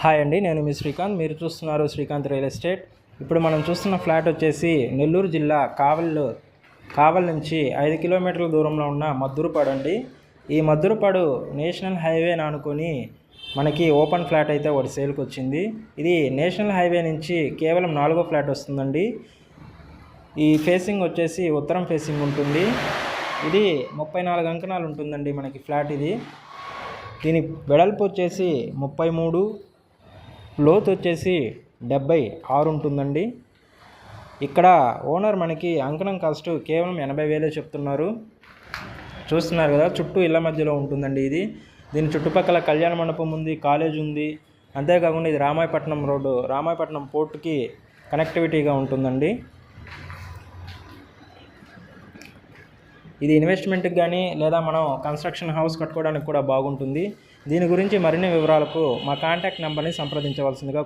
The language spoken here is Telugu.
హాయ్ అండి నేను మీ శ్రీకాంత్. మీరు చూస్తున్నారు శ్రీకాంత్ రియల్ ఎస్టేట్. ఇప్పుడు మనం చూస్తున్న ఫ్లాట్ వచ్చేసి నెల్లూరు జిల్లా కావల్ కావల్ నుంచి ఐదు కిలోమీటర్ల దూరంలో ఉన్న మద్దురుపాడు అండి. ఈ మద్దురుపాడు నేషనల్ హైవేని ఆనుకొని మనకి ఓపెన్ ఫ్లాట్ అయితే ఒకటి సేల్కి వచ్చింది. ఇది నేషనల్ హైవే నుంచి కేవలం నాలుగో ఫ్లాట్ వస్తుందండి. ఈ ఫేసింగ్ వచ్చేసి ఉత్తరం ఫేసింగ్ ఉంటుంది. ఇది ముప్పై నాలుగు అంకణాలు ఉంటుందండి మనకి ఫ్లాట్ ఇది. దీని వెడల్పు వచ్చేసి ముప్పై మూడు లోతు వచ్చేసి డెబ్బై ఆరు ఉంటుందండి. ఇక్కడ ఓనర్ మనకి అంకణం కాస్ట్ కేవలం ఎనభై వేలే చెప్తున్నారు. చూస్తున్నారు కదా చుట్టూ ఇళ్ళ మధ్యలో ఉంటుందండి ఇది. దీని చుట్టుపక్కల కళ్యాణ మండపం ఉంది కాలేజ్ ఉంది. అంతేకాకుండా ఇది రామాయపట్నం రోడ్డు. రామాయపట్నం పోర్టుకి కనెక్టివిటీగా ఉంటుందండి. ఇది ఇన్వెస్ట్మెంట్కి కానీ లేదా మనం కన్స్ట్రక్షన్ హౌస్ కట్టుకోవడానికి కూడా బాగుంటుంది. దీని గురించి మరిన్ని వివరాలకు మా కాంటాక్ట్ నెంబర్ని సంప్రదించవలసిందిగా